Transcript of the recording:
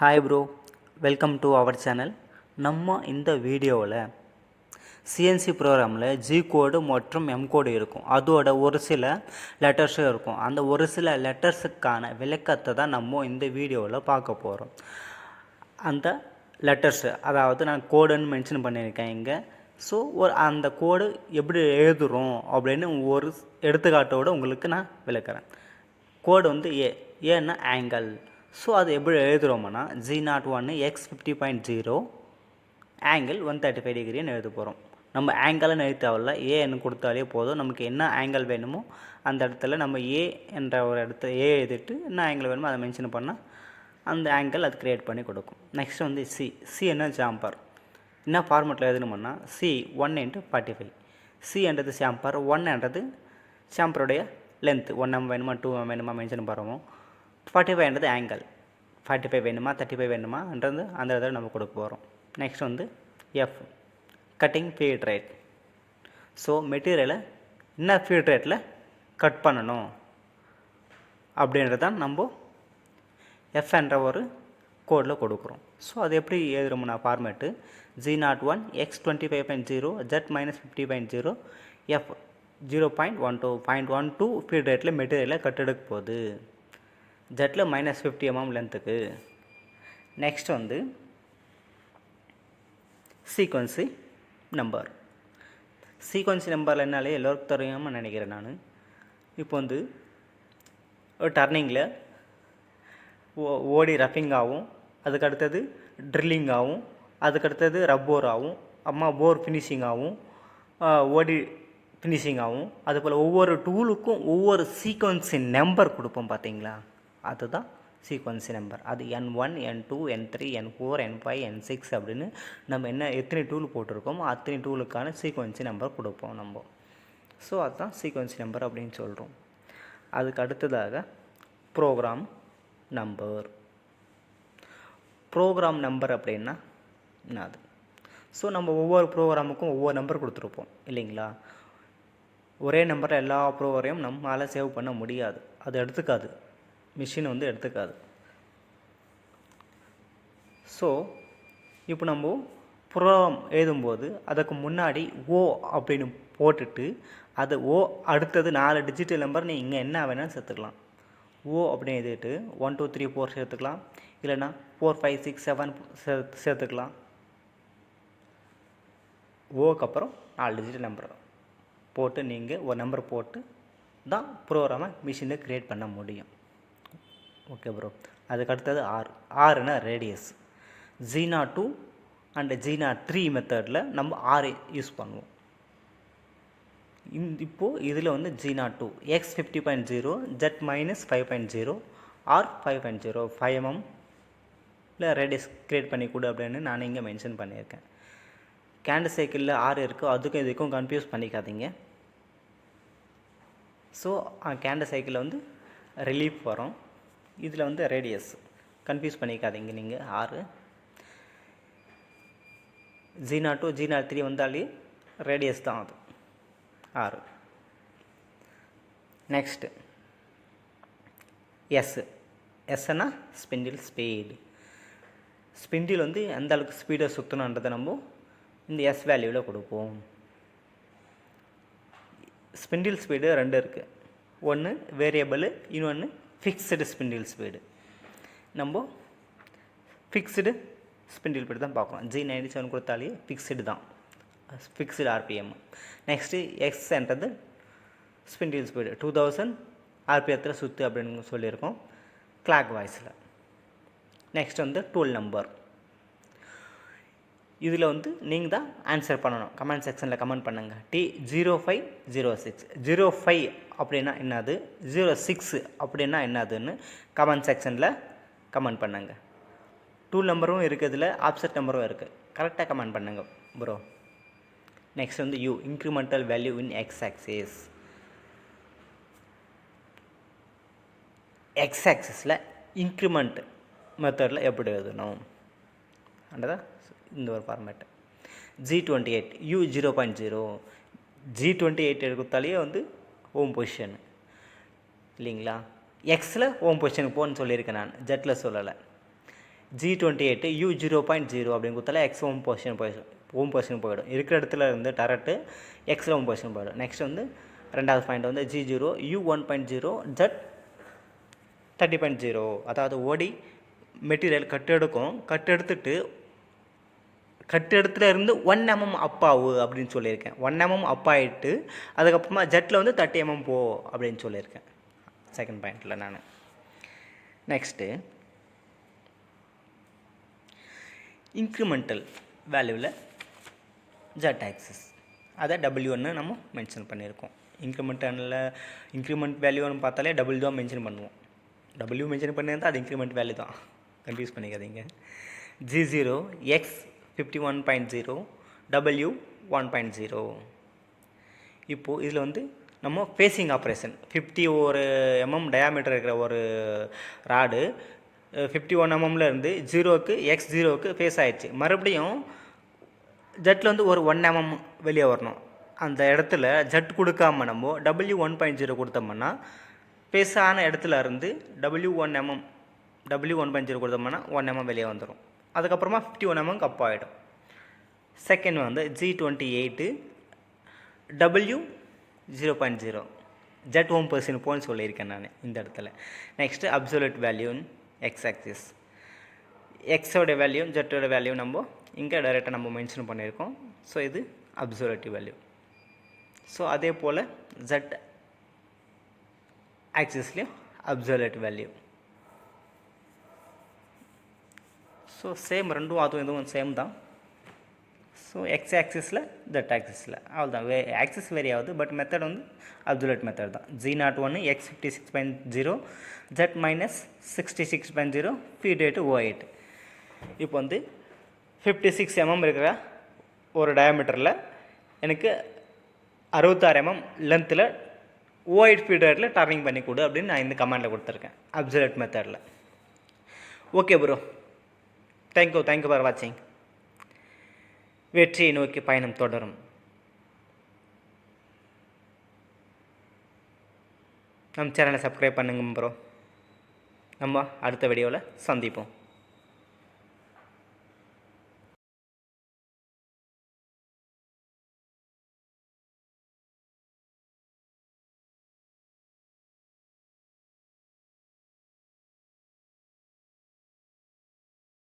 Hi bro welcome to our channel நம்ம இந்த வீடியோவில் சிஎன்சி ப்ரோக்ராமில் ஜி கோடு மற்றும் எம் கோடு இருக்கும். அதோட ஒரு சில லெட்டர்ஸும் இருக்கும். அந்த ஒரு சில லெட்டர்ஸுக்கான விளக்கத்தை தான் நம்ம இந்த வீடியோவில் பார்க்க போகிறோம் அந்த லெட்டர்ஸு அதாவது நான் கோடுன்னு மென்ஷன் பண்ணியிருக்கேன் இங்கே. ஸோ ஒரு அந்த கோடு எப்படி எழுதுகிறோம் அப்படின்னு ஒரு எடுத்துக்காட்டோட உங்களுக்கு நான் விளக்குறேன். கோடு வந்து ஏ ஏன்னா ஆங்கிள் ஸோ அது எப்படி எழுதுகிறோம்னா ஜி நாட் ஒன்று X fifty point zero angle one thirty five டிகிரின்னு எழுத போகிறோம் நம்ம ஆங்கிள்னு எழுத தேவையில்ல. ஏன்னு கொடுத்தாலே போதும். நமக்கு என்ன ஆங்கிள் வேணுமோ அந்த இடத்துல நம்ம ஏ என்ற ஒரு இடத்துல ஏ எழுதிட்டு என்ன ஆங்கிள் வேணுமோ அதை மென்ஷன் பண்ணால் அந்த ஆங்கிள் அது க்ரியேட் பண்ணி கொடுக்கும். நெக்ஸ்ட் வந்து சி சி என்ன ஜாம்பர் என்ன ஃபார்மெட்டில் எழுதணும்னா C one into forty five C என்றது சாம்பர் ஒன் என்றது சாம்பருடைய லென்த்து ஒன் எம் வேணுமா டூ எம் வேணுமா மென்ஷன் பண்ணுவோம் ஃபார்ட்டி ஃபைவ் என்றது ஆங்கிள் ஃபார்ட்டி ஃபைவ் வேணுமா தேர்ட்டி ஃபைவ் வேணுமான்றது அந்த இதில் நம்ம கொடுக்க போகிறோம் நெக்ஸ்ட் வந்து F cutting feed rate so மெட்டீரியலை என்ன ஃபீட் ரேட்டில் கட் பண்ணணும்? அப்படின்றது தான் நம்ம எஃப் என்ற ஒரு கோடில் கொடுக்குறோம். ஸோ அது எப்படி எழுதுறோம்னா format G naught one X twenty five point zero Z minus fifty point zero F zero point one two point one two feed ரேட்டில் மெட்டீரியலை கட்டெடுக்க போகுது. ஜெட்டில் மைனஸ் ஃபிஃப்டி எம்எம் லென்த்துக்கு நெக்ஸ்ட் வந்து சீக்வன்சி நம்பர் சீக்வன்சி நம்பரில் என்னாலே எல்லோருக்கும் தெரியாமல் நினைக்கிறேன் நான். இப்போ வந்து ஒரு டர்னிங்கில் ஓ ஓடி ரஃபிங் ஆகும். அதுக்கு அடுத்தது ட்ரில்லிங் ஆகும். அதுக்கு அடுத்தது ரப்போர் ஆகும். அம்மா போர் ஃபினிஷிங் ஆகும். ஓடி ஃபினிஷிங் ஆகும். அதுபோல் ஒவ்வொரு டூலுக்கும் ஒவ்வொரு சீக்வன்ஸின் நம்பர் கொடுப்போம் பார்த்தீங்களா? அதுதான் சீக்வன்சி நம்பர் அது N one N two N three N four N five N six அப்படின்னு நம்ம என்ன எத்தனை டூல் போட்டிருக்கோமோ அத்தனை டூலுக்கான சீக்வன்சி நம்பர் கொடுப்போம் நம்ம. ஸோ அதுதான் சீக்வன்சி நம்பர் அப்படின்னு சொல்கிறோம் அதுக்கு அடுத்ததாக ப்ரோக்ராம் நம்பர் ப்ரோக்ராம் நம்பர் அப்படின்னா என்ன அது ஸோ நம்ம ஒவ்வொரு ப்ரோக்ராமுக்கும் ஒவ்வொரு நம்பர் கொடுத்துருப்போம் இல்லைங்களா? ஒரே நம்பரில் எல்லா ப்ரோக்ராமையும் நம்மளால் சேவ் பண்ண முடியாது. அது எடுத்துக்காது. மிஷின் வந்து எடுத்துக்காது. ஸோ இப்போ நம்ம ப்ரோக்ராம் எழுதும்போது அதுக்கு முன்னாடி ஓ அப்படின்னு போட்டுட்டு அது ஓ அடுத்தது நாலு டிஜிட்டல் நம்பர் நீ இங்கே என்ன வேணாலும் சேர்த்துக்கலாம். ஓ அப்படின்னு எழுதிட்டு ஒன் டூ த்ரீ ஃபோர் சேர்த்துக்கலாம். இல்லைனா ஃபோர் ஃபைவ் சிக்ஸ் செவன் சே சேர்த்துக்கலாம். ஓக்கு அப்புறம் நாலு டிஜிட்டல் நம்பர் போட்டு நீங்கள் ஒரு நம்பர் போட்டு தான் ப்ரோக்ராமை மிஷினில் க்ரியேட் பண்ண முடியும். ஓகே ப்ரோ அதுக்கு அடுத்தது ஆர் ஆறுனா ரேடியஸ் ஜீனா டூ அண்ட் ஜீனா த்ரீ மெத்தடில் நம்ம ஆர் யூஸ் பண்ணுவோம். இந்த இப்போது இதில் வந்து Jeena two X fifty point zero Z minus five point zero R five point zero five MM இல்லை ரேடியஸ் க்ரியேட் பண்ணி கொடு அப்படின்னு நான் இங்கே மென்ஷன் பண்ணியிருக்கேன். கேண்டு சைக்கிளில் ஆறு இருக்கோ அதுக்கும் இதுக்கும் கன்ஃபியூஸ் பண்ணிக்காதீங்க. ஸோ கேண்ட சைக்கிளில் வந்து ரிலீஃப் வரும். இதில் வந்து ரேடியஸ் கன்ஃபியூஸ் பண்ணிக்காதீங்க நீங்கள் ஆறு. ஜீனா டூ ஜீனா த்ரீ வந்தாலே ரேடியஸ் தான் அது. ஆறு. நெக்ஸ்ட்டு எஸ் எஸ்னா ஸ்பிண்டில் ஸ்பீடு ஸ்பிண்டில் வந்து எந்த அளவுக்கு ஸ்பீடை சுற்றணுன்றதை நம்ம இந்த எஸ் வேல்யூவில் கொடுப்போம். ஸ்பிண்டில் ஸ்பீடு ரெண்டு இருக்குது ஒன்று வேரியபிள் இன்னொன்று ஃபிக்ஸ்டு ஸ்பிண்டில் ஸ்பீடு நம்ம ஃபிக்ஸ்டு ஸ்பிண்டில் ஸ்பீடு தான் பார்க்குறோம் ஜி நைன்டி செவன் கொடுத்தாலே ஃபிக்ஸ்டு தான். ஃபிக்ஸ்டு ஆர்பிஎம் நெக்ஸ்ட்டு எக்ஸ்ன்றது ஸ்பிண்டில் ஸ்பீடு டூ தௌசண்ட் ஆர்பிஎத்தில் சுற்று அப்படின்னு சொல்லியிருக்கோம். கிளாக் வாய்ஸில் நெக்ஸ்ட் வந்து டூல் நம்பர் இதில் வந்து நீங்கள் தான் ஆன்சர் பண்ணணும். கமெண்ட் செக்ஷனில் கமெண்ட் பண்ணுங்கள் T zero five zero six zero five அப்படின்னா என்னது? ஜீரோ சிக்ஸ் அப்படின்னா என்னதுன்னு கமெண்ட் செக்ஷனில் கமெண்ட் பண்ணுங்கள் டூ நம்பரும் இருக்குது இதில் ஆப்செட் நம்பரும் இருக்குது கரெக்டாக கமெண்ட் பண்ணுங்கள் ப்ரோ நெக்ஸ்ட் வந்து U incremental value in X axis X ஆக்சிஸில் increment மெத்தடில் எப்படி எழுதணும்? அண்டதா இந்த ஒரு format G twenty eight U zero point zero G twenty eight எடுத்தாலே வந்து ஓம் பொசிஷன் இல்லைங்களா? எக்ஸில் ஓம் பொசிஷனுக்கு போன்னு சொல்லியிருக்கேன் நான். ஜெட்டில் சொல்லலை. G twenty eight U zero point zero அப்படின்னு கொடுத்தாலே எக்ஸ் ஓம் பொசிஷன் போயிடும் ஓம் பொசிஷன் போயிடும். இருக்கிற இடத்துல இருந்து டரட்டு எக்ஸில் ஓம் பொசிஷன் போயிடும். நெக்ஸ்ட் வந்து ரெண்டாவது பாயிண்ட் வந்து G zero U one point zero Z thirty point zero அதாவது ஓடி மெட்டீரியல் கட்டு எடுக்கும். கட்டு எடுத்துட்டு கட்டிடத்துல இருந்து ஒன் எம்எம் mm அப்பாவு அப்படின்னு சொல்லியிருக்கேன். ஒன் எம்எம் mm அப்பாயிட்டு அதுக்கப்புறமா ஜெட்டில் வந்து தேர்ட்டி எம்எம் mm போ அப்படின்னு சொல்லியிருக்கேன். செகண்ட் பாயிண்டில் நான். நெக்ஸ்ட்டு இன்க்ரிமெண்டல் வேல்யூவில் ஜெட் ஆக்சிஸ் அதை டபிள்யூன்னு நம்ம மென்ஷன் பண்ணியிருக்கோம். இன்க்ரிமெண்டலில் இன்க்ரிமெண்ட் வேல்யூன்னு பார்த்தாலே டபுள் தான் மென்ஷன் பண்ணுவோம். டபுள்யூ மென்ஷன் பண்ணியிருந்தால் அது இன்க்ரிமெண்ட் வேல்யூ தான். கன்ஃபியூஸ் பண்ணிக்காதீங்க. G zero X fifty one point zero W one point zero இப்போது இதில் வந்து நம்ம ஃபேஸிங் ஆப்ரேஷன் ஃபிஃப்டி ஒரு எம்எம் டயாமீட்டர் இருக்கிற ஒரு ராடு ஃபிஃப்டி ஒன் எம்எம்ல இருந்து ஜீரோவுக்கு எக்ஸ் ஜீரோவுக்கு ஃபேஸ் ஆகிடுச்சு மறுபடியும் ஜட்டில் வந்து ஒரு ஒன் எம்எம் வெளியே வரணும். அந்த இடத்துல ஜட் கொடுக்காம நம்ம டபிள்யூ ஒன் பாயிண்ட் ஜீரோ கொடுத்தோம்னா ஃபேஸ் ஆன இடத்துல இருந்து W one MM W one point zero கொடுத்தோம்னா ஒன் எம்எம் வெளியே வந்துடும் அதுக்கப்புறமா ஃபிஃப்டி ஒன் எம்எம் கப் ஆகிடும் செகண்ட் வந்து G twenty eight W zero point zero Z one person போன்னு சொல்லியிருக்கேன் நான் இந்த இடத்துல. நெக்ஸ்ட்டு அப்சல்யூட் வேல்யூன் எக்ஸ் ஆக்சிஸ் எக்ஸோட வேல்யூ ஜெட்டோட வேல்யூ நம்ம இங்கே டைரெக்டாக நம்ம மென்ஷன் பண்ணியிருக்கோம். ஸோ இது அப்சர்வேட்டிவ் வேல்யூ ஸோ அதே போல் ஜெட் ஆக்சிஸ்லேயும் அப்சர்வேட் வேல்யூ ஸோ சேம் ரெண்டும் அதுவும் இதுவும் சேம் தான். ஸோ எக்ஸ் ஆக்சிஸில் தட் ஆக்சிஸில் அவ்வளோதான் வே ஆக்சிஸ் வேரி ஆகுது பட் மெத்தட் வந்து அப்துலேட் மெத்தட் தான். ஜி நாட் ஒன்று X fifty six point zero Z minus sixty six point zero feed eight O eight இப்போ வந்து ஃபிஃப்டி சிக்ஸ் எம்எம் இருக்கிற ஒரு டயாமீட்டரில் எனக்கு அறுபத்தாறு எம்எம் லென்த்தில் ஓ எயிட் ஃபீட் டர்னிங் பண்ணி கொடு அப்படின்னு நான் இந்த கமாண்டில் கொடுத்துருக்கேன். அப்சலேட் மெத்தடில் okay bro thank you thank you for வாட்சிங் வெற்றியை நோக்கி பயணம் தொடரும். நம்ம சேனலை சப்ஸ்கிரைப் பண்ணுங்க ப்ரோ நம்ம அடுத்த வீடியோவில் சந்திப்போம்.